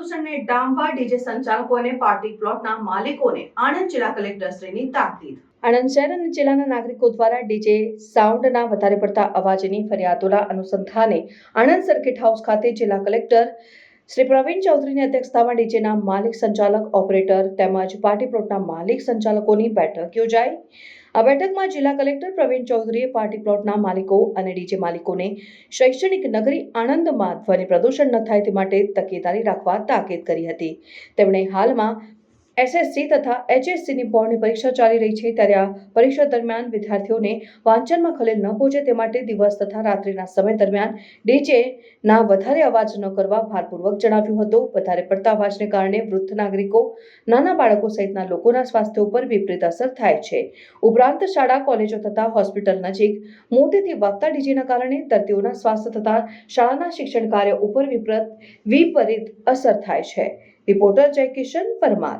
અને ડામવા ડીજે સંચાલકો અને પાર્ટી પ્લોટના માલિકોને આણંદ જિલ્લા કલેક્ટરશ્રીની તાકીદ. આણંદ શહેર અને જિલ્લાના નાગરિકો દ્વારા ડીજે સાઉન્ડના વધારે પડતા અવાજની ફરિયાદોના અનુસંધાને આણંદ સર્કિટ હાઉસ ખાતે જિલ્લા કલેક્ટર શ્રી પ્રવીણ ચૌધરીની અધ્યક્ષતામાં ડીજેના માલિક સંચાલક, ઓપરેટર તેમજ પાર્ટી પ્લોટના માલિક સંચાલકોની બેઠક યોજાઈ. આ બેઠકમાં જિલ્લા કલેક્ટર પ્રવીણ ચૌધરીએ પાર્ટી પ્લોટના માલિકો અને ડીજે માલિકોને શૈક્ષણિક નગરી આણંદમાં ધ્વનિ પ્રદૂષણ ન થાય તે માટે તકેદારી રાખવા તાકીદ કરી હતી. તેમણે હાલમાં એસએસસી તથા એચએસસીની બોર્ડની પરીક્ષા ચાલી રહી છે ત્યારે આ પરીક્ષા દરમિયાન વિદ્યાર્થીઓને વાંચનમાં ખલેલ ન પહોંચે તે માટે દિવસ તથા રાત્રિના સમય દરમિયાન ડીજે ના વધારે અવાજ ન કરવા ભારપૂર્વક જણાવ્યું હતું. વધારે પડતા અવાજને કારણે વૃદ્ધ નાગરિકો, નાના બાળકો સહિતના લોકોના સ્વાસ્થ્ય ઉપર વિપરીત અસર થાય છે. ઉપરાંત શાળા, કોલેજો તથા હોસ્પિટલ નજીક મોટેથી વાગતા ડીજેના કારણે દર્દીઓના સ્વાસ્થ્ય તથા શાળાના શિક્ષણ કાર્ય ઉપર વિપરીત વિપરીત અસર થાય છે. રિપોર્ટર જય કિશન પરમાર.